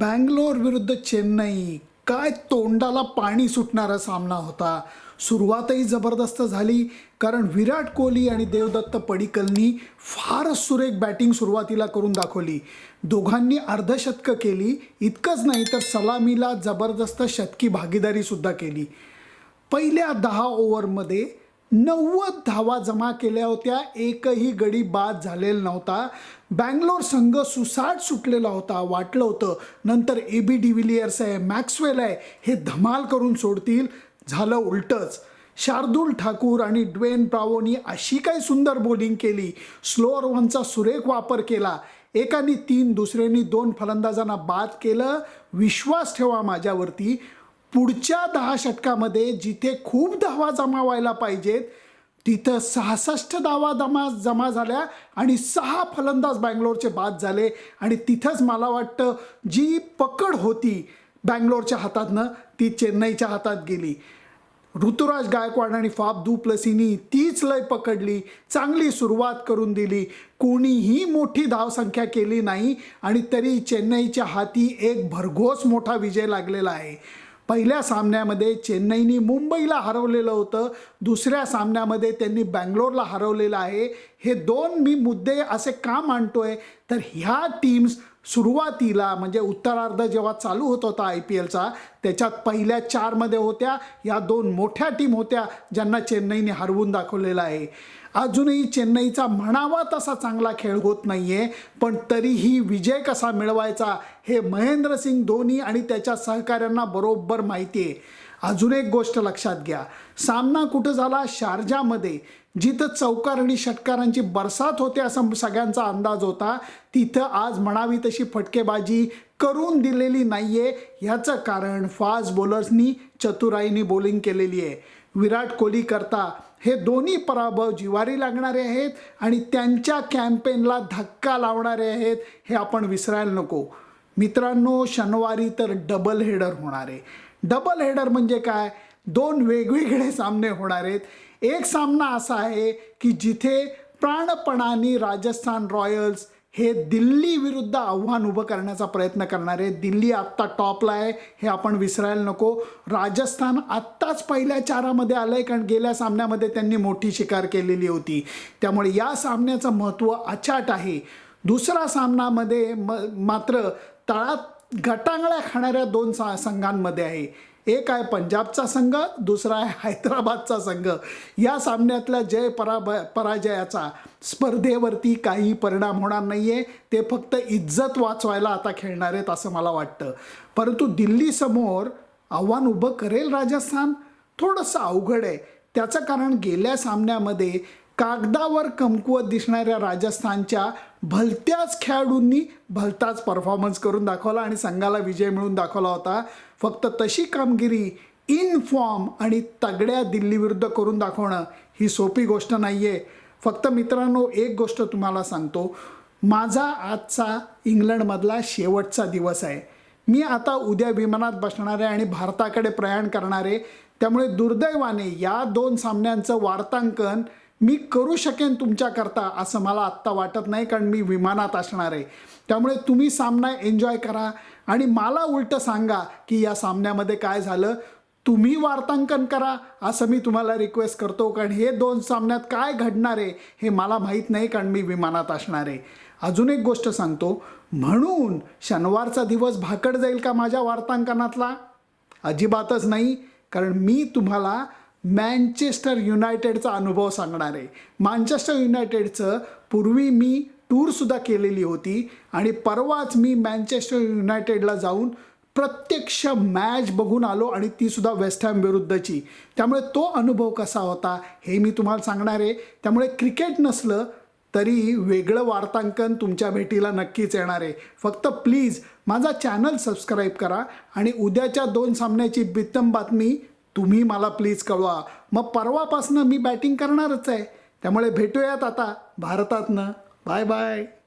बँगलोर विरुद्ध चेन्नई. काय तोंडाला पाणी सुटणारा सामना होता. सुरुवातही जबरदस्त झाली कारण विराट कोहली आणि देवदत्त पडिकलनी फारच सुरेख बॅटिंग सुरुवातीला करून दाखवली. दोघांनी अर्धशतकं केली इतकंच नाही तर सलामीला जबरदस्त शतकी भागीदारीसुद्धा केली. पहिल्या दहा ओव्हरमध्ये नव्वद धावा जमा केल्या होत्या. एकही गडी बाद झालेला नव्हता. बँगलोर संघ सुसाट सुटलेला होता वाटलं होतं. नंतर ए बी डिव्हिलियर्स आहे मॅक्सवेल आहे हे धमाल करून सोडतील. झालं उलटंच. शार्दूल ठाकूर आणि ड्वेन प्रावोनी अशी काही सुंदर बॉलिंग केली. स्लोअर वनचा सुरेख वापर केला. एकानी तीन दुसऱ्यांनी दोन फलंदाजांना बाद केलं. विश्वास ठेवा माझ्यावरती. पुढच्या दहा षटकामध्ये जिथे खूप धावा जमा व्हायला पाहिजेत तिथं सहासष्ट धावा जमा जमा झाल्या आणि सहा फलंदाज बँगलोरचे बाद झाले. आणि तिथंच मला वाटतं जी पकड होती बँगलोरच्या हातातनं ती चेन्नईच्या हातात गेली. ऋतुराज गायकवाड आणि फाफ दू प्लसीनी तीच लय पकडली चांगली सुरुवात करून दिली. कोणीही मोठी धावसंख्या केली नाही आणि तरी चेन्नईच्या हाती एक भरघोस मोठा विजय लागलेला आहे. पहिल्या सामन्यामध्ये चेन्नईनी मुंबईला हरवलेलं होतं. दुसऱ्या सामन्यामध्ये त्यांनी बँगलोरला हरवलेलं आहे. हे दोन मी मुद्दे असे का मांडतोय? तर ह्या टीम्स सुरुवातीला म्हणजे उत्तरार्ध जेव्हा चालू होत होता आय पी एलचा त्याच्यात पहिल्या चारमध्ये होत्या या दोन मोठ्या टीम होत्या ज्यांना चेन्नईने हरवून दाखवलेलं आहे. अजूनही चेन्नईचा म्हणावा तसा चांगला खेळ होत नाही आहे पण तरीही विजय कसा मिळवायचा हे महेंद्रसिंग धोनी आणि त्याच्या सहकाऱ्यांना बरोबर माहिती आहे अजून एक गोष्ट लक्षात घ्या. सामना कुठं झाला? शारजामध्ये. जिथं चौकार आणि षटकारांची बरसात होते असा सगळ्यांचा अंदाज होता तिथं आज म्हणावी तशी फटकेबाजी करून दिलेली नाहीये. ह्याचं कारण फास्ट बॉलर्सनी चतुराईनी बॉलिंग केलेली आहे. विराट कोहली करता हे दोन्ही पराभव जिवारी लागणारे आहेत आणि त्यांच्या कॅम्पेनला धक्का लावणारे आहेत हे आपण विसरायला नको. मित्रांनो शनिवारी तर डबल हेडर होणार आहे. डबल हेडर म्हणजे काय? दोन वेगवेगळे सामने होणार आहेत. एक सामना असा आहे की जिथे प्राणपणाने राजस्थान रॉयल्स हे दिल्ली विरुद्ध आव्हान उभं करण्याचा प्रयत्न करणार आहे दिल्ली आत्ता टॉपला आहे. हे आपण विसरायला नको. राजस्थान आत्ताच पहिल्या चारामध्ये आलं आहे कारण गेल्या सामन्यामध्ये त्यांनी मोठी शिकार केलेली होती. त्यामुळे या सामन्याचं महत्त्व अचाट आहे. दुसरा सामनामध्ये म मात्र तळात गटांगळ्या खाणाऱ्या दोन सा संघांमध्ये आहे. एक आहे पंजाबचा संघ दुसरा आहे हैदराबादचा संघ. या सामन्यातल्या जय पराभ पराजयाचा स्पर्धेवरती काही परिणाम होणार नाही आहे ते फक्त इज्जत वाचवायला आता खेळणार आहेत असं मला वाटतं. परंतु दिल्लीसमोर आव्हान उभं करेल राजस्थान थोडंसं अवघड आहे. त्याचं कारण गेल्या सामन्यामध्ये कागदावर कमकुवत दिसणाऱ्या राजस्थानच्या भलत्याच खेळाडूंनी भलताच परफॉर्मन्स करून दाखवला आणि संघाला विजय मिळून दाखवला होता. फक्त तशी कामगिरी इन फॉर्म आणि तगड्या दिल्लीविरुद्ध करून दाखवणं ही सोपी गोष्ट नाही आहे फक्त मित्रांनो एक गोष्ट तुम्हाला सांगतो. माझा आजचा इंग्लंडमधला शेवटचा दिवस आहे. मी आता उद्या विमानात बसणारे आणि भारताकडे प्रयाण करणारे त्यामुळे दुर्दैवाने या दोन सामन्यांचं वार्तांकन मी करू शकेन तुमच्याकरता असं मला आत्ता वाटत नाही कारण मी विमानात असणार आहे. त्यामुळे तुम्ही सामना एन्जॉय करा आणि मला उलटं सांगा की या सामन्यामध्ये काय झालं. तुम्ही वार्तांकन करा असं मी तुम्हाला रिक्वेस्ट करतो कारण हे दोन सामन्यात काय घडणार आहे हे मला माहीत नाही कारण मी विमानात असणार आहे. अजून एक गोष्ट सांगतो. म्हणून शनिवारचा दिवस भाकड जाईल का माझ्या वार्तांकनातला? अजिबातच नाही कारण मी तुम्हाला मँचेस्टर युनायटेडचा अनुभव सांगणार आहे. मँचेस्टर युनायटेडचं पूर्वी मी टूरसुद्धा केलेली होती आणि परवाच मी मँचेस्टर युनायटेडला जाऊन प्रत्यक्ष मॅच बघून आलो आणि तीसुद्धा वेस्टहॅम विरुद्धची. त्यामुळे तो अनुभव कसा होता हे मी तुम्हाला सांगणार आहे. त्यामुळे क्रिकेट नसलं तरी वेगळं वार्तांकन तुमच्या भेटीला नक्कीच येणार आहे. फक्त प्लीज माझा चॅनल सबस्क्राईब करा आणि उद्याच्या दोन सामन्याची बित्तम बातमी तुम्ही मला प्लीज कळवा. मग परवापासनं मी बॅटिंग करणारच आहे. त्यामुळे भेटूयात आता भारतातनं. Bye bye